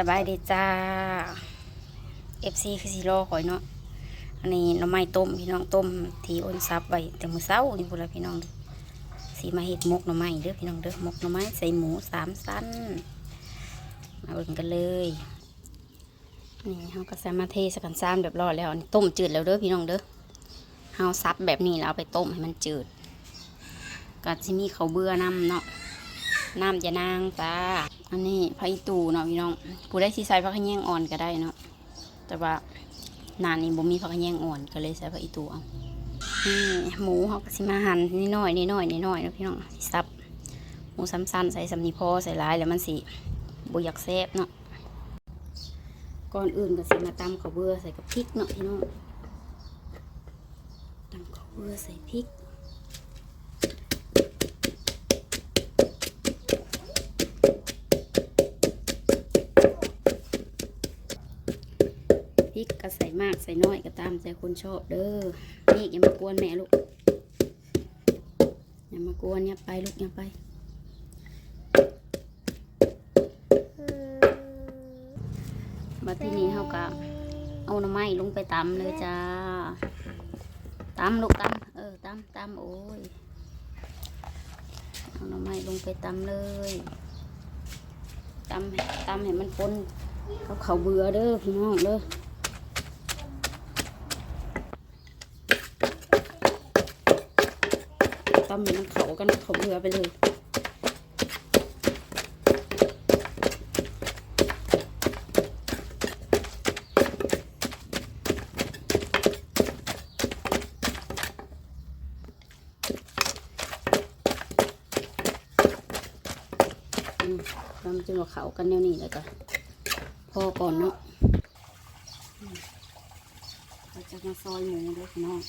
สบายดีจ้า FC คือสิโลข่อยเนาะอันนี้หน่อไม้ต้มพี่น้องต้มที่อ้นซับไว้แต่มือเช้านี่พุ่นละพี่น้องสีมาเฮ็ดมกหน่อไม้เด้อพี่น้องเด้อมกหน่อไม้ใส่หมูสามสั้นมาเบิ่งกันเลยนี่เฮาก็ใส่มาเทสกันซ้ำเรียบร้อยแล้วนี่ต้มจืดแล้วเด้อพี่น้องเด้อเฮาซับแบบนี้แล้วเอาไปต้มให้มันจืดก็สิมีข้าเบื่อน้ำเนาะ น้ำจะนางจ้า อันนี้ผักอีตูเนาะพี่น้อง ผู้ได้ที่ใส่ผักขยงอ่อนก็ได้เนาะ แต่ว่านานนี้บ่มีผักขยงอ่อนก็เลยใส่ผักอีตูเอานี่หมูเขาก็สิมาหั่นนิดหน่อยนิดหน่อยนิดหน่อยเนาะพี่น้องสิซับ หมูซ้ำๆใส่สำนีพอใส่หลายแล้วมันสิบ่อยากแซ่บเนาะ ก่อนอื่นก็สิมาตำข้าวเบื่อใส่กับพริกเนาะพี่น้องตำข้าวเบื่อใส่พริก พริกก็ใส่มากใส่น้อยก็ตามใจคนชอบเด้อนี่อย่ามากวนแม่ลูกอย่ามากวนอย่าไปลูกอย่าไปมาที่นี่เขาก็เอาหน้ำไม้ลงไปตำเลยจ้าตำลูกตำเออตำตำโอ้ยเอาหน้ำไม้ลงไปตำเลยตำตำให้มันปนเขาเขาเบื่อเด้อพี่น้องเด้อ ตำให้มันเขากันเขาเบื่อไปเลยอืมแล้วมันจะมาเขากันแนวนี้แล้วก็พอก่อนเนาะเราจะมาซอยหมูด้วยพี่น้อง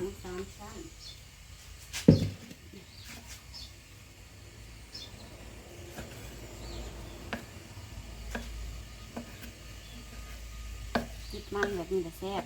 หมูสามชั้นจิบ มันแบบนี้จะแซ่บ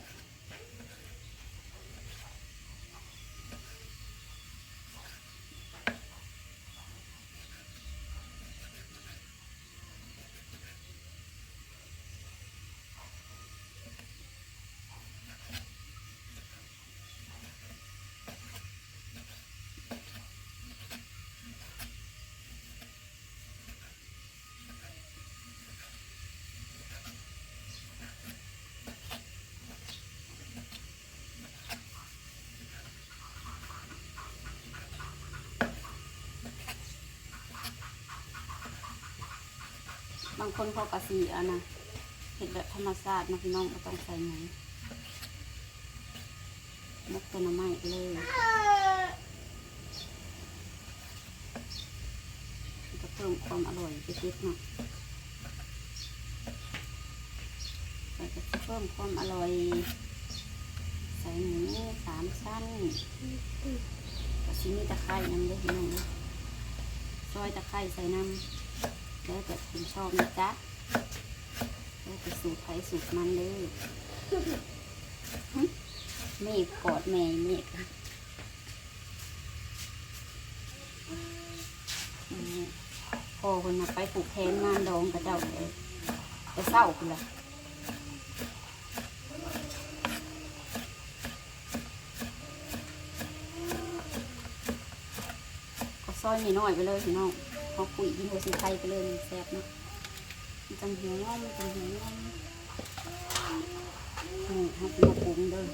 บางคนเขากะสีอะนะเห็ดแบบธรรมชาตินะพี่น้องก็ต้องใส่หมูมกตัวน้ำไม้เลยมันก็เพิ่มความอร่อยไปนิดหน่อยจะเพิ่มความอร่อย ใส่หมูสามชั้นกะชิมีตะไคร้น้ำด้วยพี่น้องเด้อซอยตะไคร้ใส่น้ำ แล้วแต่คุณชอบนะจ๊ะแล้วแต่สูตรไผ่สูตรมันเลยหึเมฆกอดแม่เมฆอืมพอคนมาไปปลูกแทนงานดองกระเจ้าเลยจะเศร้าคุณละก็ซอยนิดหน่อยไปเลยพี่น้อง เขาคุยกินหัวสีไทยไปเลยมันแซ่บเนาะมันจังหัวงอมันจังหัวงอมนี่ให้กินมาปรุงเด้อ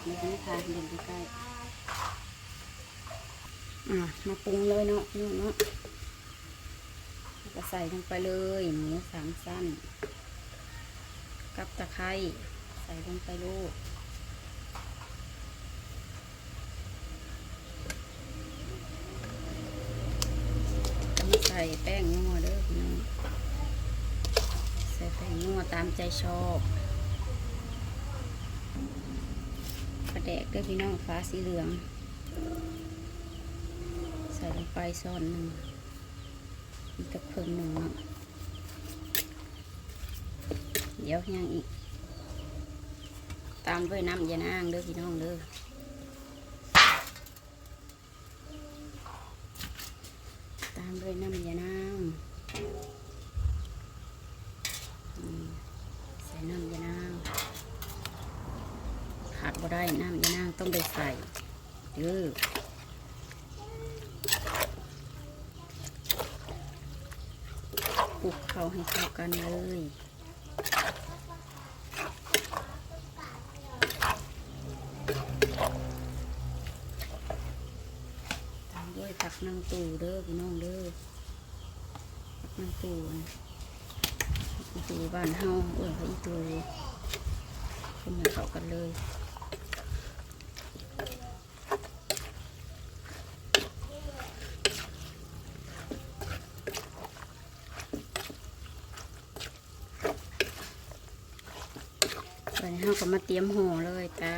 เดี๋ยวจะทานเดินใกล้อะมาปรุงเลยเนาะนี่เนาะแล้วก็ใส่ลงไปเลยหมูสามสั้น กับตะไคร้ใส่ลงไปลูก ต้องใส่แป้งนัวเด้อพี่น้องใส่แป้งนัวตามใจชอบกระแดกเด้อพี่น้องฟ้าสีเหลือง ใส่ลงไปซ้อนหนึ่งอีกตะเพิ่งหนึ่งเนาะเดี๋ยวยังอีก ตามด้วยน้ำยานางเด้อพี่น้องเด้อ ด้วยน้ำยานางใส่น้ำยานางขาดบ่ได้น้ำยานางต้องได้ใส่เด้อคลุกเขาให้เข้ากันเลย ตามด้ยผักนางตูเด้อพี่น้องเด้อผักนางตูนะตูบ้านเฮาเอ้ยอีตูคนมาเข้ากันเลยตอนนี้เฮาก็มาเตรียมห่อเลยจ้า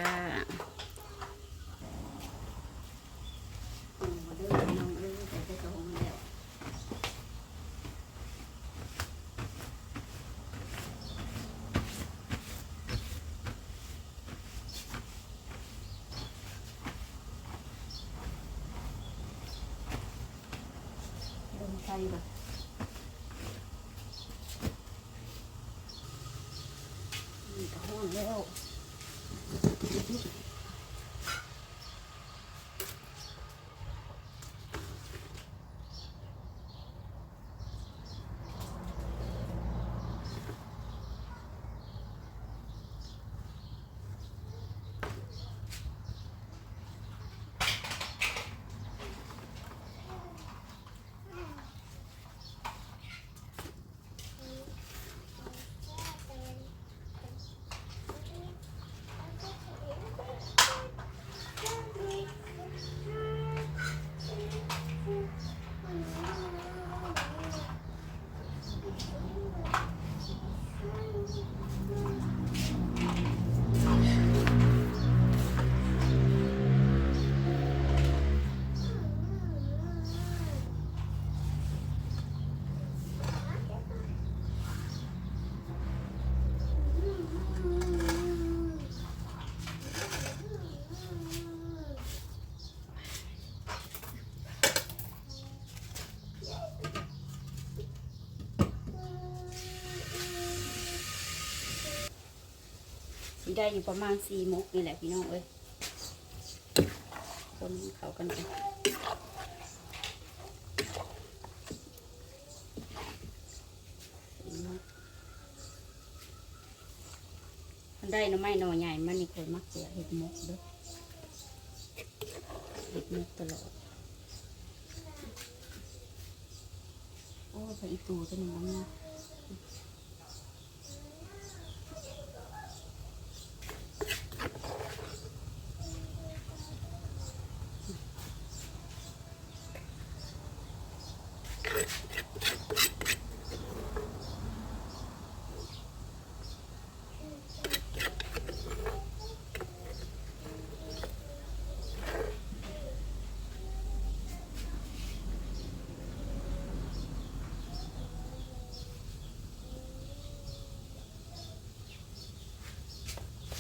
อืมมาเด้อพี่น้องเอ้ยใส่ใส่กระหงแล้ว ลงไได้อยู่ประมาณสี่มกนี่แหละพี่น้องเอ้ยคนเขากันไปมันได้น่อไม้หน่อใหญ่มันนี่คนมักเสียเห็ดมกเด้อเห็ดมกตลอด โอ้ไปอีตูตัวนี้มัน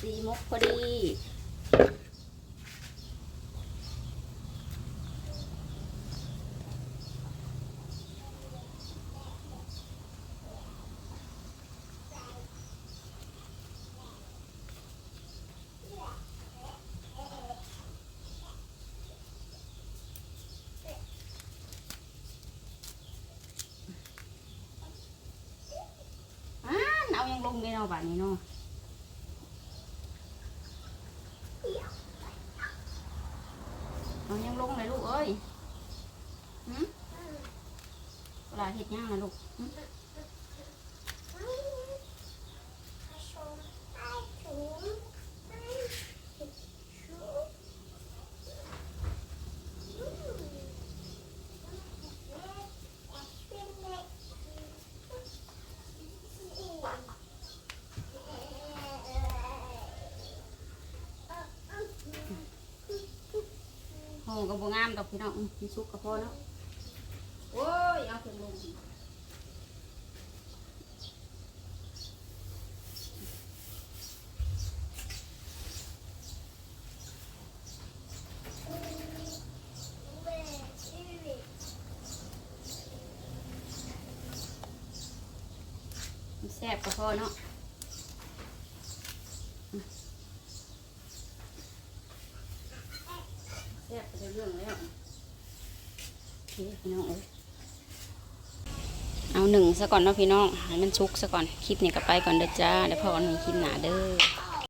สีมกพอดีอ่านเอายังลงเลยเนาะบ้านนี้เนาะ เอายังลงเลยลูกเอ้ยหืมเวลาเห็ดย่างนะลูก งามดอกพี่น้องมีซุกกระพาะเนาะโอ้ยเอาถึงลงแซ่บกระพาะเนาะ ไปเรื่องแล้วพี่น้องเอาหนึ่งซะก่อนเนาะพี่น้องให้มันชุกซะก่อน คลิปนี้ก็ไปก่อนเด้อจ้าเดี๋ยวพอกันใหม่คลิปหน้าเด้อ